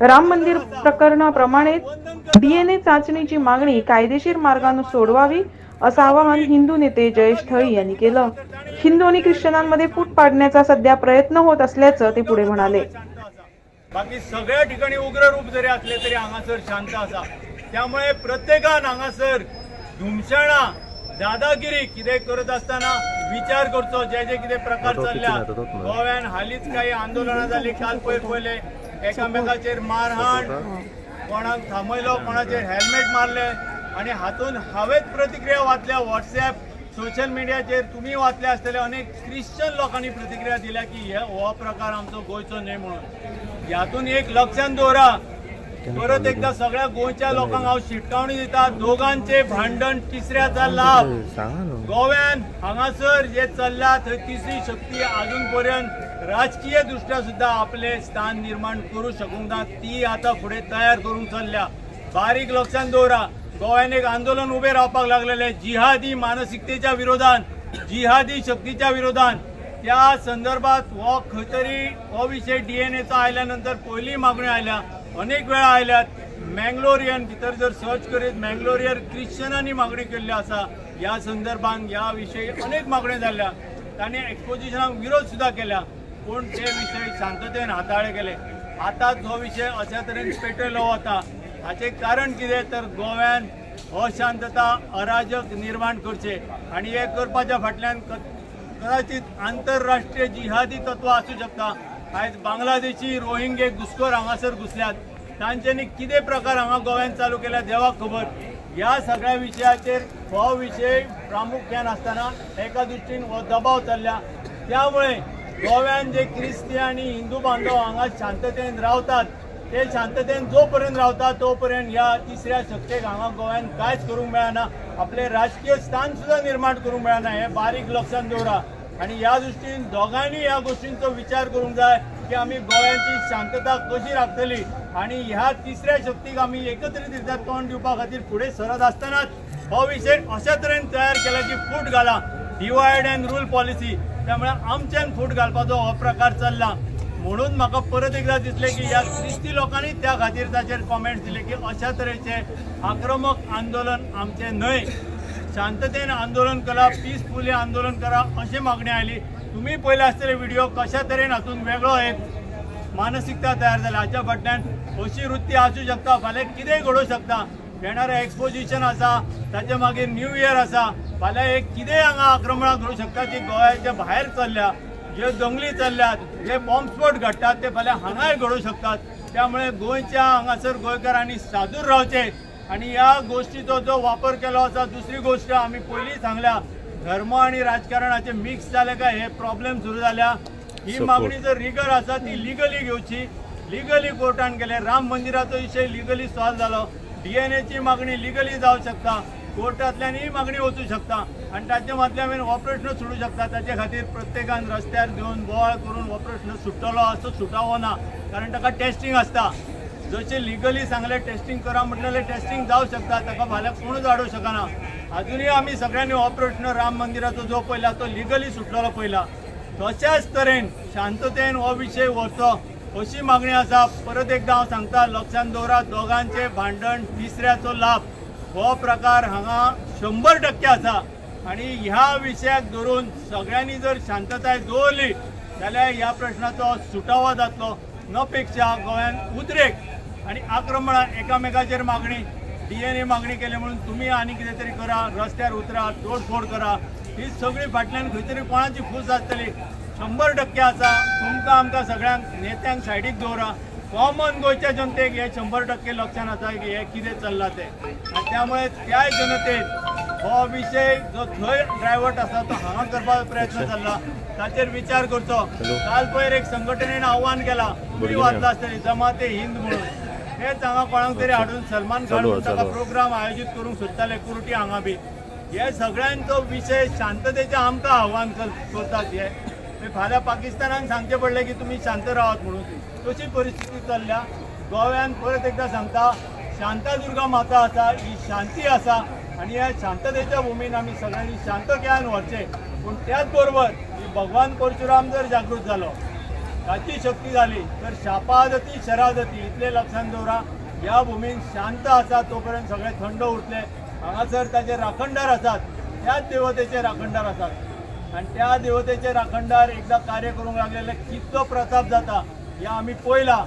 राम मंदिर प्रकरणाप्रमाणेच डीएनए चाचणीची मागणी कायदेशीर मार्गाने सोडवावी असं आवाहन हिंदू नेते जयेश थळी यांनी केलं. हिंदू आणि ख्रिश्चनांमध्ये फूट पाडण्याचा सध्या प्रयत्न होत असल्याचं ते पुढे म्हणाले. बाकी सगळ्या ठिकाणी उग्र रूप जरी असले तरी हांगासर शांत आसा त्यामुळे प्रत्येकान हांगासर धुमशाणा दादागिरी कितें करत असताना विचार करचो जे जे कितें प्रकार चल्ल्या. गोव्यान हालींच काही आंदोलनां जाली काल पयर पयले एकामेकाचेर मारहाण. कोणाक थांबयलो कोणाचेर हेल्मेट मारले. आणि हातून हांवेच प्रतिक्रिया वाचल्या व्हॉट्सॲप सोशल मिडियाचेर तुम्ही वाचले आसतले अनेक क्रिश्चन लोकांनी प्रतिक्रिया दिल्या की हे हो प्रकार आमचो गोंयचो न्हय म्हणून. ह्यातून एक लक्षात दवरा परत एकदा सगळ्या गोंयच्या लोकांक हांव शिटकावणी दिता दोघांचे भांडण तिसऱ्याचा लाभ. गोव्यान हांगासर जे चल्ला थंय तिसरी शक्ती अजून पर्यंत राजकीय दृष्ट्या सुद्धा आपले स्थान निर्माण करू शकूंक ना ती आता फुडें तयार करूंक चल्ल्या. बारीक लक्षात दवरा गोव्यान एक आंदोलन उबें रावपाक लागलेले जिहादी मानसिकतेच्या विरोधान जिहादी शक्तीच्या विरोधान त्या संदर्भात हो खंय तरी हो विशय डीएनएचो आयल्या नंतर पयली मागण्यो आयल्या अनेक वेळा आयल्यात. मँगलोरियन भितर जर सर्च करीत मँगलोरियन क्रिश्चनांनी मागणी केल्ली आसा ह्या संदर्भान ह्या विशयी अनेक मागण्यो जाल्ल्या तांणी एक्सपोजिशनाक विरोध सुद्दां केल्या पूण ते विशय शांततेन हाताळले गेले? आतां जो विशय अशा तरेन पेटयलो वता हाचें कारण कितें तर गोव्यान अशांतता अराजक निर्माण करचे आनी हे करपाच्या फाटल्यान कदाचीत कदाचित आंतरराष्ट्रीय जिहादी तत्व आसूं शकता. आयज बांगलादेशी रोहिंगे घुसखोर हांगासर घुसल्यात. तांच्यांनी कितें प्रकार हांगा गोव्यान चालू केल्या देवाक खबर. ह्या सगळ्या विशयाचेर हो विशय प्रामुख्यान आसतना एका दृश्टीन हो दबाव चल्ल्या. त्यामुळे गोव्यान जे क्रिस्ती आणि हिंदू बांधव हांगा शांततेन रावतात ते शांततेन जोपर्यंत रावता तोपर्यंत ह्या तिसऱ्या शक्तीक हांगा गोव्यान कांयच करूंक मेळना आपले राजकीय स्थान सुद्धा निर्माण करूंक मेळना हे बारीक लक्षात दवरा आणि ह्या दृश्टीन दोगांनी ह्या गोष्टींचो विचार करूंक जाय की आमी गोव्याची शांतता कशी राखतली आणि ह्या तिसऱ्या शक्तीक आमी एकत्रीत रित्या तोंड दिवपा खातीर फुडें सरत आसतनाच हो विशय अशा तरेन तयार केला की फूट घाला. डिवायड अँड रूल पॉलिसी त्यामुळे आमच्यान फूट घालपाचो हो प्रकार चल्ला. म्हणून म्हाका परत एकदा दिसले की ह्या क्रिस्ती लोकांनी त्या खातीर ताचेर कॉमेंट दिले की अशा तरेचे आक्रमक आंदोलन आमचे न्हय. शांततेन आंदोलन करा पीसफुली आंदोलन करा अशी मागणी आयली तुम्ही पयले आसतले व्हिडिओ कशा तरेन हातून वेगळो एक मानसिकता तयार जाल्या हाच्या फाटल्यान अशी वृत्ती आसूं शकता फाल्यां कितेंय घडोवंक शकता. येणारें एक्सपोजिशन आसा ताचे मागीर न्यू इयर आसा फाल्यां एक कितेंय हांगा आक्रमणां घडूं शकता जी गोंयाच्या भायर चल्ल्या जे दंगली चल्ल्यात जे बॉम्बस्फोट घडटात ते फाल्यां हांगाय घडोवंक शकतात. त्यामुळे गोंयच्या हांगासर गोंयकारांनी सादूर रावचे आणि या गोष्टीचो जो वापर केलो आसा दुसरी गोष्ट आम्ही पयलीं सांगल्या धर्म आणि राजकारणाचे मिक्स जाले काय हे प्रॉब्लेम सुरू जाल्या ही मागणी जर रिगर आसा ती लिगली घेवची लिगली कोर्टान गेले. राम मंदिराचो विशय लिगली सॉल्व जालो डीएनएची मागणी लिगली जावं शकता. कोर्टांतल्यान ही मागणी वचूं शकता. आणि ताचे मदल्या हांवें हो प्रश्न सुटू शकता. ताचे खातीर प्रत्येकान रस्त्यार घेवन बोवाळ करून हो प्रश्न सुट्टलो असो सुटावो ना. कारण ताका टेस्टिंग आसता जशें लिगली सांगले टेस्टिंग करा म्हटलेले टेस्टिंग जावं शकता ताका फाल्यां कोणूच आडोवं शकना अजुनूय आमी सगळ्यांनी हो प्रश्न राम मंदिराचो जो पळयला तो लिगली सुटलेलो पयला तशाच तरेन शांततेन हो विशय व्हरचो अशी मागणी आसा परत एकदा हांव सांगता लक्षांत दवरा दोगांचे भांडण तिसऱ्याचो लाभ. हो प्रकार हांगा शंबर टक्के आसा आणि ह्या विशयाक धरून सगळ्यांनी जर शांतताय दवरली जाल्यार ह्या प्रश्नाचो सुटावो जातलो नपेक्षा गोंयान उद्रेक. आणि आक्रमणां एकामेकाचेर मागणी डीएनए मागणी केली म्हणून तुम्ही आणि कितें तरी करा रस्त्यार उतरा तोडफोड करा ही सगळी फाटल्यान खंय तरी कोणाची फूस आसतली शंबर टक्के आसा तुमकां आमकां सगळ्यांक नेत्यांक सायडीक दवरा कॉमन गोंयच्या जनतेक हे शंबर टक्के लक्षात आसा की हे कितें चल्लां तें. आनी त्यामुळे त्या जनतेन हो विशय जो थंय ड्रायव्हर्ट आसा तो हांगा करपाचो प्रयत्न चल्ला. ताचेर विचार करचो. काल पयर एक संघटनेन आव्हान केला. वाचला आसतली जमाते हिंद म्हणून. हेच हांगा कोणाक तरी हाडून सलमान खान म्हणून ताका प्रोग्राम आयोजीत करूंक सोदताले कुर्टी हांगा बी हे सगळ्यांचो विशय शांततेचें आमकां आव्हान कर- करतात हे. फाल्यां पाकिस्तानाक सांगचें पडलें की तुमी शांत रावात म्हणून. तशी परिस्थिती चल्ल्या. गोव्यान परत एकदा सांगता शांतादुर्गा माता आसा ही शांती आसा आणि ह्या शांततेच्या भूमीन आमी सगळ्यांनी शांत खेळान व्हरचे. पूण त्याच बरोबर ही भगवान परशुराम जर जागृत जालो ताची शक्ती झाली. तर शापादती शरादती इथले लक्षात दवरा ह्या भूमीन शांत आसा तोपर्यंत सगळे थंड उरतले हांगासर ताचे राखणदार आसात त्याच देवतेचे राखणदार आसात आणि त्या देवतेचे राखणदार एकदा कार्य करूंक लागलेले कितलो प्रताप जाता. हे आम्ही पळयला